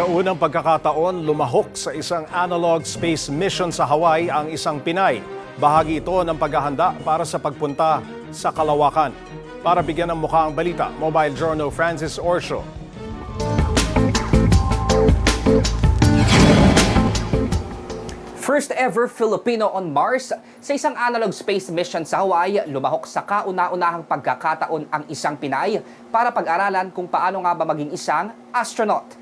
Sa unang pagkakataon, lumahok sa isang analog space mission sa Hawaii ang isang Pinay. Bahagi ito ng paghahanda para sa pagpunta sa kalawakan. Para bigyan ng mukha ang balita, Mobile Journal Francis Orsho. First ever Filipino on Mars sa isang analog space mission sa Hawaii, lumahok sa kauna-unahang pagkakataon ang isang Pinay para pag-aralan kung paano nga ba maging isang astronaut.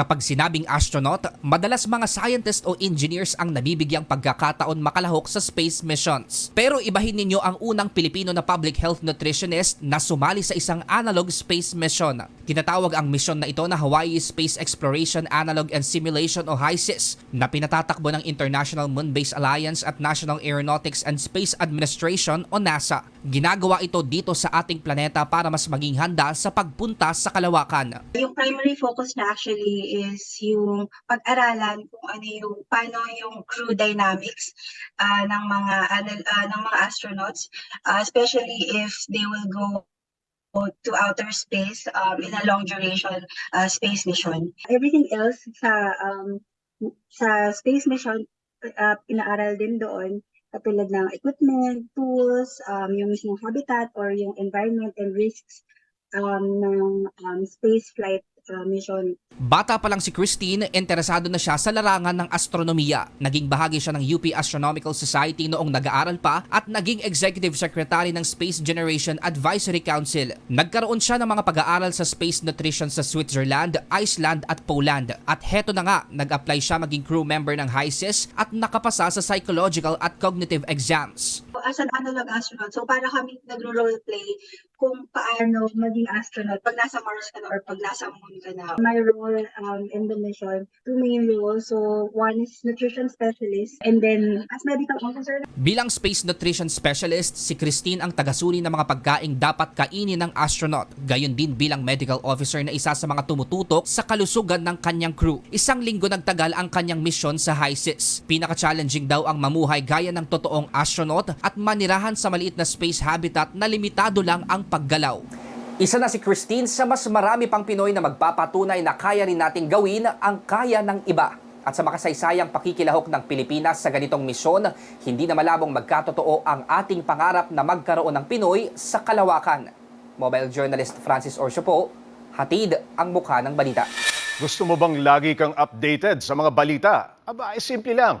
Kapag sinabing astronaut, madalas mga scientist o engineers ang nabibigyang pagkakataon makalahok sa space missions. Pero ibahin ninyo ang unang Pilipino na public health nutritionist na sumali sa isang analog space mission. Tinatawag ang mission na ito na Hawaii Space Exploration Analog and Simulation o HISIS na pinatatakbo ng International Moon-Based Alliance at National Aeronautics and Space Administration o NASA. Ginagawa ito dito sa ating planeta para mas maging handa sa pagpunta sa kalawakan. Yung primary focus na actually is yung pag-aralan kung ano yung paano yung crew dynamics ah, ng mga ah, ng mga astronauts ah, especially if they will go to outer space um, in a long duration ah, space mission. Everything else sa um, sa space mission uh, pinaaral din doon katulad ng equipment, tools, um, yung mismong habitat or yung environment and risks um, ng um, space flight mission. Bata pa lang si Christine, interesado na siya sa larangan ng astronomiya. Naging bahagi siya ng UP Astronomical Society noong nag-aaral pa at naging Executive Secretary ng Space Generation Advisory Council. Nagkaroon siya ng mga pag-aaral sa space nutrition sa Switzerland, Iceland at Poland. At heto na nga, nag-apply siya maging crew member ng HISIS at nakapasa sa psychological at cognitive exams. As an analog astronaut, so para kami nagro-role play kung paano maging astronaut pag nasa Mars ka na or pag nasa Moon ka na. My role um, in the mission, two main roles. So one is nutrition specialist and then as medical officer, Bilang space nutrition specialist, si Christine ang tagasuri ng mga pagkaing dapat kainin ng astronaut. Gayon din bilang medical officer na isa sa mga tumututok sa kalusugan ng kanyang crew. Isang linggo nagtagal ang kanyang misyon sa HISIS. Pinaka-challenging daw ang mamuhay gaya ng totoong astronaut at manirahan sa maliit na space habitat na limitado lang ang paggalaw. Isa na si Christine sa mas marami pang Pinoy na magpapatunay na kaya rin nating gawin ang kaya ng iba. At sa makasaysayang pakikilahok ng Pilipinas sa ganitong misyon, hindi na malabong magkatotoo ang ating pangarap na magkaroon ng Pinoy sa kalawakan. Mobile journalist Francis Orsio po, hatid ang mukha ng balita. Gusto mo bang lagi kang updated sa mga balita? Aba, ay simple lang.